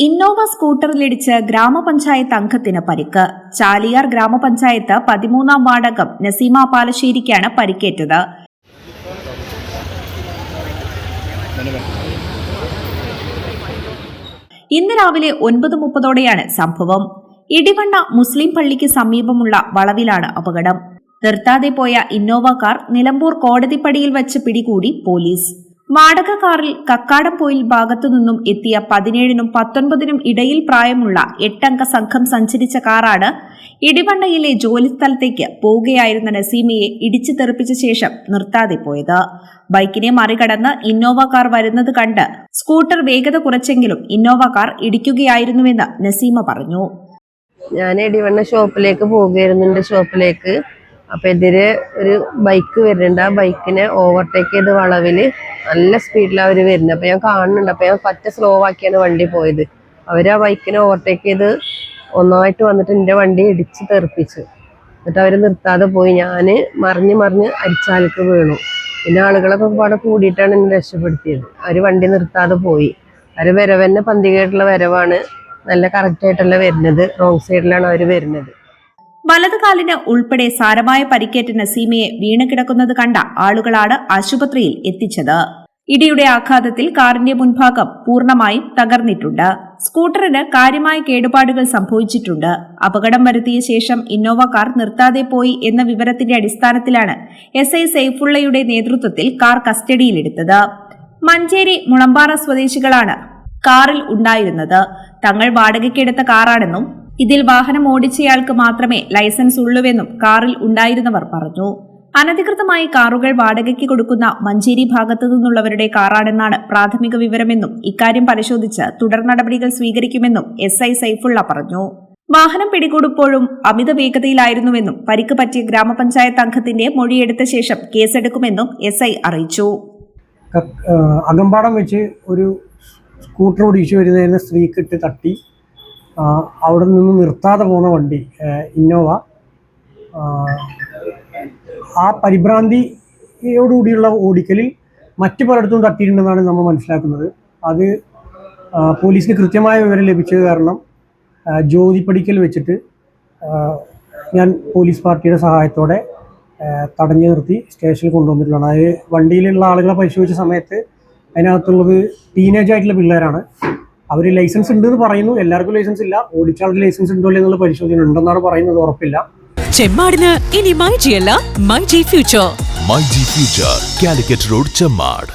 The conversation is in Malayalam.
ഇന്നോവ സ്കൂട്ടറിലിടിച്ച് ഗ്രാമപഞ്ചായത്ത് അംഗത്തിന് പരിക്ക്. ചാലിയാർ ഗ്രാമപഞ്ചായത്ത് പതിമൂന്നാം വാർഡകം നസീമ പാലശ്ശേരിക്കാണ് പരിക്കേറ്റത്. ഇന്ന് രാവിലെ ഒൻപത് മുപ്പതോടെയാണ് സംഭവം. ഇടിവണ്ണ മുസ്ലിം പള്ളിക്ക് സമീപമുള്ള വളവിലാണ് അപകടം. നിർത്താതെ പോയ ഇന്നോവ കാർ നിലമ്പൂർ കോടതിപ്പടിയിൽ വച്ച് പിടികൂടി പോലീസ്. വാടക കാറിൽ കക്കാടംപോയിൽ ഭാഗത്തു നിന്നും എത്തിയ പതിനേഴിനും പത്തൊൻപതിനും ഇടയിൽ പ്രായമുള്ള എട്ടംഗ സംഘം സഞ്ചരിച്ച കാറാണ് ഇടിവണ്ണയിലെ ജോലിസ്ഥലത്തേക്ക് പോവുകയായിരുന്ന നസീമയെ ഇടിച്ചു തെറിപ്പിച്ച ശേഷം നിർത്താതെ പോയത്. ബൈക്കിനെ മറികടന്ന് ഇന്നോവ കാർ വരുന്നത് കണ്ട് സ്കൂട്ടർ വേഗത കുറച്ചെങ്കിലും ഇന്നോവ കാർ ഇടിക്കുകയായിരുന്നുവെന്ന് നസീമ പറഞ്ഞു. ഞാൻ ഇടിവണ്ണ ഷോപ്പിലേക്ക് പോവുകയായിരുന്നു ഷോപ്പിലേക്ക്. അപ്പൊ എതിരെ ഒരു ബൈക്ക് വരുന്നുണ്ട്. ആ ബൈക്കിനെ ഓവർടേക്ക് ചെയ്ത് വളവിൽ നല്ല സ്പീഡിലാണ് അവർ വരുന്നത് അപ്പൊ ഞാൻ കാണുന്നുണ്ട്. അപ്പൊ ഞാൻ പറ്റ സ്ലോ ആക്കിയാണ് വണ്ടി പോയത്. അവർ ആ ബൈക്കിനെ ഓവർടേക്ക് ചെയ്ത് ഒന്നായിട്ട് വന്നിട്ട് എന്റെ വണ്ടി ഇടിച്ച് തെറിപ്പിച്ചു. എന്നിട്ട് അവർ നിർത്താതെ പോയി. ഞാൻ മറിഞ്ഞ് മറിഞ്ഞ് അരിച്ചാലക്ക് വീണു. പിന്നെ ആളുകളൊക്കെ പാടെ കൂടിയിട്ടാണ് എന്നെ രക്ഷപ്പെടുത്തിയത്. അവർ വണ്ടി നിർത്താതെ പോയി. അവർ വരവന്നെ പന്തികയായിട്ടുള്ള വരവാണ് നല്ല കറക്റ്റ് ആയിട്ടല്ല വരുന്നത്. റോങ് സൈഡിലാണ് അവർ വരുന്നത്. വലത് കാലിന് ഉൾപ്പെടെ സാരമായ പരിക്കേറ്റ നസീമയെ വീണ് കിടക്കുന്നത് കണ്ട ആളുകളാണ് ആശുപത്രിയിൽ എത്തിച്ചത്. ഇടിയുടെ ആഘാതത്തിൽ കാറിന്റെ മുൻഭാഗം പൂർണമായും തകർന്നിട്ടുണ്ട്. സ്കൂട്ടറിന് കാര്യമായ കേടുപാടുകൾ സംഭവിച്ചിട്ടുണ്ട്. അപകടം വരുത്തിയ ശേഷം ഇന്നോവ കാർ നിർത്താതെ പോയി എന്ന വിവരത്തിന്റെ അടിസ്ഥാനത്തിലാണ് എസ് ഐ സൈഫുള്ളയുടെ നേതൃത്വത്തിൽ കാർ കസ്റ്റഡിയിലെടുത്തത്. മഞ്ചേരി മുളമ്പാറ സ്വദേശികളാണ് കാറിൽ ഉണ്ടായിരുന്നത്. തങ്ങൾ വാടകയ്ക്കെടുത്ത കാറാണെന്നും ഇതിൽ വാഹനം ഓടിച്ചയാൾക്ക് മാത്രമേ ലൈസൻസ് ഉള്ളൂവെന്നും കാറിൽ ഉണ്ടായിരുന്നവർ പറഞ്ഞു. അനധികൃതമായി കാറുകൾ വാടകയ്ക്ക് കൊടുക്കുന്ന മഞ്ചേരി ഭാഗത്തു നിന്നുള്ളവരുടെ കാറാണെന്നാണ് പ്രാഥമിക വിവരമെന്നും ഇക്കാര്യം പരിശോധിച്ച് തുടർ നടപടികൾ സ്വീകരിക്കുമെന്നും എസ് ഐ സൈഫുള്ള പറഞ്ഞു. വാഹനം പിടികൂടുമ്പോഴും അമിത വേഗതയിലായിരുന്നുവെന്നും പരിക്ക് പറ്റിയ ഗ്രാമപഞ്ചായത്ത് അംഗത്തിന്റെ മൊഴിയെടുത്ത ശേഷം കേസെടുക്കുമെന്നും എസ് ഐ അറിയിച്ചു. അകമ്പാടം വെച്ച് ഒരു സ്കൂട്ടർ ഓടിച്ചു വരുന്നതിന് സ്ത്രീക്കിട്ട് തട്ടി. അവിടെ നിന്ന് നിർത്താതെ പോകുന്ന വണ്ടി ഇന്നോവ. ആ, പരിഭ്രാന്തിയോടുകൂടിയുള്ള ഓടിക്കലിൽ മറ്റു പലയിടത്തും തട്ടിയിട്ടുണ്ടെന്നാണ് നമ്മൾ മനസ്സിലാക്കുന്നത്. അത് പോലീസിന് കൃത്യമായ വിവരം ലഭിച്ചത് കാരണം ജ്യോതി വെച്ചിട്ട് ഞാൻ പോലീസ് പാർട്ടിയുടെ സഹായത്തോടെ തടഞ്ഞു നിർത്തി സ്റ്റേഷനിൽ കൊണ്ടുവന്നിട്ടുള്ളതാണ്. അത് വണ്ടിയിലുള്ള ആളുകളെ പരിശോധിച്ച സമയത്ത് അതിനകത്തുള്ളത് ടീനേജ് ആയിട്ടുള്ള പിള്ളേരാണ്. അവർ ലൈസൻസ് ഉണ്ട് എന്ന് പറയുന്നു. എല്ലാവർക്കും ലൈസൻസ് ഇല്ല. ഓടിച്ചാളുടെ ലൈസൻസ് ഉണ്ടോ എന്നുള്ള പരിശോധന ഉണ്ടെന്നാണ് പറയുന്നത് ഉറപ്പില്ല. ചെമ്മാടിന് ഇനി മൈ ജി അല്ല My G future. My G future Calicut road Chemmad.